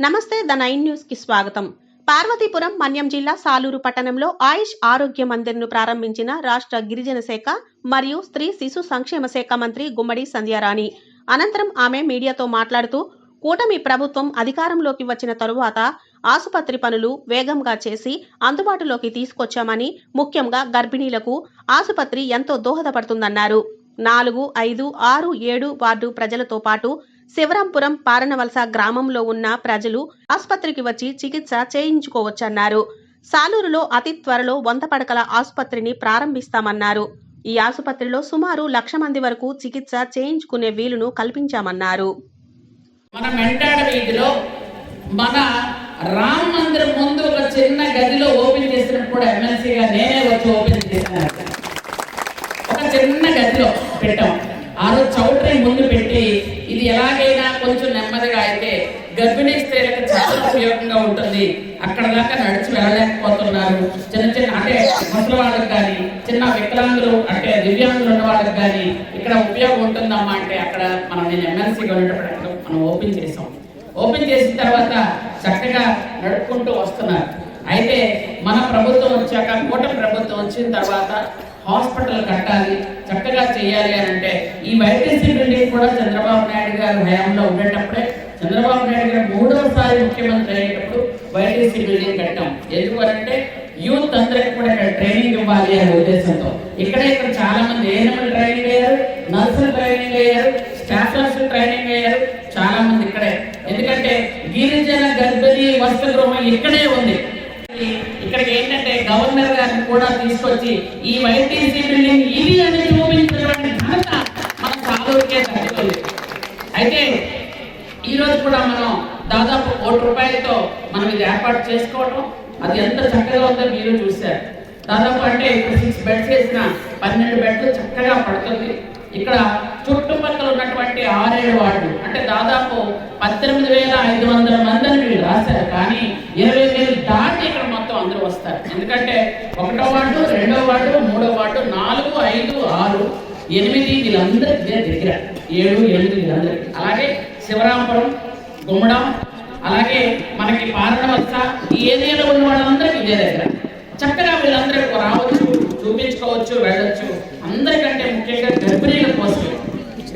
నమస్తే the nine న్యూస్కి స్వాగతం. పార్వతీపురం మన్యం జిల్లా సాలూరు పట్టణంలో ఆయుష్ ఆరోగ్య మందిర్ను ప్రారంభించిన రాష్ట్ర గిరిజన శాఖ మరియు స్త్రీ శిశు సంక్షేమ శాఖ మంత్రి గుమ్మడి సంధ్యారాణి. అనంతరం ఆమె మీడియాతో మాట్లాడుతూ కూటమి ప్రభుత్వం అధికారంలోకి వచ్చిన తరువాత ఆసుపత్రి పనులు వేగంగా చేసి అందుబాటులోకి తీసుకొచ్చామని ముఖ్యంగా గర్భిణీలకు ఆసుపత్రి ఎంతో దోహదపడుతుందన్నారు. నాలుగు ఐదు ఆరు ఏడు వార్డు ప్రజలతో పాటు శివరాంపురం పారణవలస గ్రామంలో ఉన్న ప్రజలు ఆసుపత్రికి వచ్చి చికిత్స చేయించుకోవచ్చన్నారు. సాలూరులో అతి త్వరలో వంద పడకల ఆసుపత్రిని ప్రారంభిస్తామన్నారు. ఈ ఆసుపత్రిలో సుమారు లక్ష మంది వరకు చికిత్స చేయించుకునే వీలును కల్పించామన్నారు. మన మెంటాడ వీధిలో మన రామ్ మందిరం ముందు ఒక చిన్న గదిలో ఓపెన్ చేసినప్పుడు ఎమ్మెల్సీగా నేనే వచ్చి ఓపెన్ చేశాను ఒక చిన్న గదిలో పెట్టాం. ఆ రోజు చౌటరీ ముందు పెట్టి ఇది ఎలాగైనా కొంచెం నెమ్మదిగా అయితే గర్భిణీ స్త్రీలకు చాలా ఉపయోగంగా ఉంటుంది. అక్కడ దాకా నడిచి వెళ్ళలేకపోతున్నారు. చిన్న చిన్న అంటే ముసలి వాళ్ళకి కానీ చిన్న వికలాంగులు అంటే దివ్యాంగులు ఉన్న వాళ్ళకి కానీ ఇక్కడ ఉపయోగం ఉంటుందమ్మా అంటే అక్కడ మనం నేను ఎమ్మెల్సీగా ఉండేటప్పుడు అక్కడ మనం ఓపెన్ చేసాం. ఓపెన్ చేసిన తర్వాత చక్కగా నడుపుకుంటూ వస్తున్నారు. అయితే మన ప్రభుత్వం వచ్చాక కూటమి ప్రభుత్వం వచ్చిన తర్వాత హాస్పిటల్ కట్టాలి చక్కగా చేయాలి అని అంటే ఈ వైటీసీ బిల్డింగ్ కూడా చంద్రబాబు నాయుడు గారు హయాంలో ఉండేటప్పుడే చంద్రబాబు నాయుడు గారు మూడవసారి ముఖ్యమంత్రి అయ్యేటప్పుడు వైటీసీ బిల్డింగ్ కట్టాం. ఎందుకు అంటే యూత్ అందరికి కూడా ఇక్కడ ట్రైనింగ్ ఇవ్వాలి అనే ఉద్దేశంతో. ఇక్కడే ఇక్కడ చాలా మంది ఏఎన్ఎం ట్రైనింగ్ అయ్యారు నర్సులు ట్రైనింగ్ అయ్యారు స్టాఫ్ నర్సులు ట్రైనింగ్ అయ్యారు చాలా మంది ఇక్కడే. ఎందుకంటే గిరిజన గర్భిణీ వసతి గృహం ఇక్కడే ఉంది. ఇక్కడికి ఏంటంటే గవర్నర్ గారిని కూడా తీసుకొచ్చి ఈ వైటీసీ బిల్డింగ్ ఇది అని చూపించినటువంటి ఘనత మన సాధువుకే దక్కుతుంది అయితే ఈరోజు కూడా మనం దాదాపు కోటి రూపాయలతో మనం ఇది ఏర్పాటు చేసుకోవడం అది ఎంత చక్కగా ఉందో మీరు చూశారు. దాదాపు అంటే ఇప్పుడు సిక్స్ బెడ్స్ వేసిన పన్నెండు బెడ్లు చక్కగా పడుతుంది. ఇక్కడ చుట్టుపక్కల ఉన్నటువంటి ఆరేడు వార్డు అంటే దాదాపు పద్దెనిమిది వేల ఐదు వందల మందిని వీళ్ళు రాశారు. కానీ ఇరవై వేలు దాటి ఇక్కడ మొత్తం అందరూ వస్తారు ఎందుకంటే ఒకటో వార్డు రెండో వార్డు మూడో వార్డు నాలుగు ఐదు ఆరు ఎనిమిది వీళ్ళందరికీ ఇదే దగ్గర. ఏడు ఎనిమిది వీళ్ళందరికీ. అలాగే శివరాంపురం గుమ్మడం అలాగే మనకి పారణవలస ఈ ఏరియాలో ఉన్న వాళ్ళందరికీ ఇదే దగ్గర. చక్కగా వీళ్ళందరూ రావచ్చు చూపించుకోవచ్చు వెళ్ళొచ్చు. అందరికంటే ముఖ్యంగా గర్భిణీల కోసం.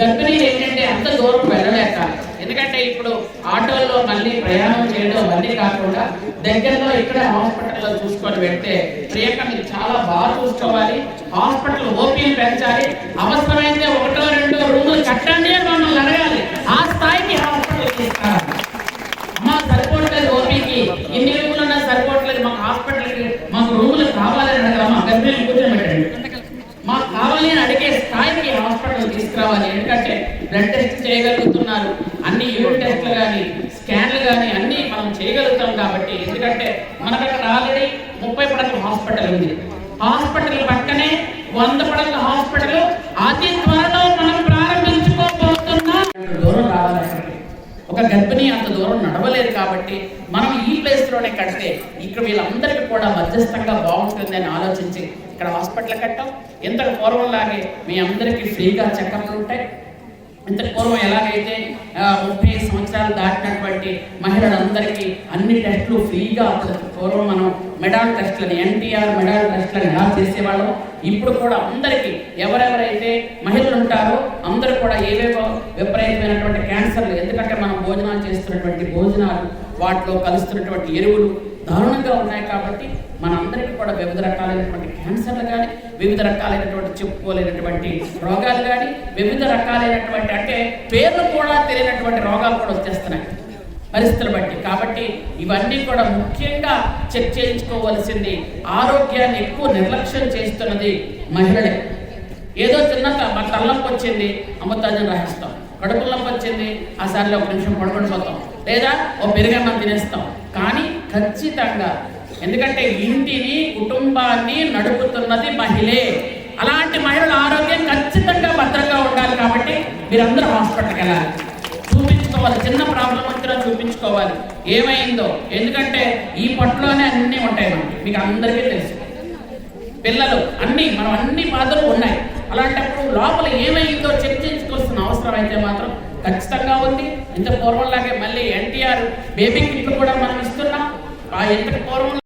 గర్భిణీలు ఏంటంటే అంత దూరం వెళ్ళలేక ఎందుకంటే ఇప్పుడు ఆటోల్లో మళ్ళీ ప్రయాణం చేయడం అవన్నీ కాకుండా దగ్గరలో ఇక్కడ హాస్పిటల్లో చూసుకొని వెళ్తే ప్రియాంక మీరు చాలా బాగా చూసుకోవాలి. హాస్పిటల్ ఓపీలు పెంచాలి. అవసరమైతే ఒకటో రెండో రూములు కట్టండి అని మమ్మల్ని అడగాలి. ఆ స్థాయికి హాస్పిటల్ తీసుకురావాలి. అమ్మా సరిపోవట్లేదు ఓపీకి. ఇన్ని రూములు ఉన్నా సరిపోవట్లేదు. మాకు హాస్పిటల్కి మాకు రూములు కావాలని అడగమ్మా గర్భిణీలు కూర్చోబెట్టండి. మాకు కావాలి అని తీసుకురావాలి. ఎందుకంటే బ్లడ్ టెస్ట్ చేయగలుగుతున్నారు. అన్ని యూరిన్ టెస్ట్లు కానీ స్కాన్లు కానీ అన్ని మనం చేయగలుగుతాం కాబట్టి ఎందుకంటే మనకు అక్కడ ఆల్రెడీ ముప్పై పడకల హాస్పిటల్ ఉంది. హాస్పిటల్ పక్కనే వంద పడకల హాస్పిటల్ అతి త్వరలో మనం ప్రారంభించుకోబోతున్నా. దూరం రావాలి ఒక గర్భిణి అంత దూరం నడవలేదు కాబట్టి మనం ఈ ప్లేస్లోనే కడితే ఇక్కడ వీళ్ళందరికీ కూడా మధ్యస్థంగా బాగుంటుంది అని ఆలోచించి ఇక్కడ హాస్పిటల్ కట్టాం. ఇంతకు పూర్వంలాగే మీ అందరికీ ఫ్రీగా చెకప్లు ఉంటాయి. ఇంతకు పూర్వం ఎలాగైతే ముప్పై సంవత్సరాలు దాటినటువంటి మహిళలందరికీ అన్ని టెస్టులు ఫ్రీగా పూర్వం మనం మెడాల్ టెస్టులని ఎన్టీఆర్ మెడాల్ టెస్టులని ఎలా చేసేవాళ్ళం ఇప్పుడు కూడా అందరికీ ఎవరెవరైతే మహిళలు ఉంటారో అందరూ కూడా ఏవేవో విపరీతమైనటువంటి క్యాన్సర్లు ఎందుకంటే మనం భోజనాలు చేస్తున్నటువంటి భోజనాలు వాటిలో కలుస్తున్నటువంటి ఎరువులు దారుణంగా ఉన్నాయి కాబట్టి మనందరికీ కూడా వివిధ రకాలైనటువంటి క్యాన్సర్లు కానీ వివిధ రకాలైనటువంటి చెప్పుకోలేనటువంటి రోగాలు కానీ వివిధ రకాలైనటువంటి అంటే పేర్లు కూడా తెలియనటువంటి రోగాలు కూడా వచ్చేస్తున్నాయి. పరిస్థితులు బట్టి. కాబట్టి ఇవన్నీ కూడా ముఖ్యంగా చెక్ చేయించుకోవలసింది ఆరోగ్యాన్ని ఎక్కువ నిర్లక్ష్యం చేస్తున్నది మహిళలే. ఏదో తిన్నాక మా తల్లంపు వచ్చింది అమృతాజం రాయిస్తాం కడుపులంపు వచ్చింది ఆ సార్లు ఒక నిమిషం పడుకొని పోతాం. లేదా ఓ పెరుగన్నం తినేస్తాం. కానీ ఖచ్చితంగా. ఎందుకంటే ఇంటిని కుటుంబాన్ని నడుపుతున్నది మహిళే. అలాంటి మహిళల ఆరోగ్యం ఖచ్చితంగా భద్రంగా ఉండాలి కాబట్టి మీరందరూ హాస్పిటల్కి వెళ్ళాలి. చూపించుకోవాలి. చిన్న ప్రాబ్లం వచ్చినా చూపించుకోవాలి. ఏమైందో? ఎందుకంటే ఈ పట్టులోనే అన్నీ ఉంటాయి మనకి. మీకు అందరికీ తెలుసు. పిల్లలు అన్ని మనం అన్ని బాధలు ఉన్నాయి. అలాంటప్పుడు లోపల ఏమైందో చెక్ చేసుకోవాల్సిన అవసరం అయితే మాత్రం ఖచ్చితంగా ఉంది. ఇంత పూర్వంలాగే మళ్ళీ ఎన్టీఆర్ బేబీ కిట్లు కూడా మనం ఇస్తున్నాం. ఆ ఇంతకు పూర్వం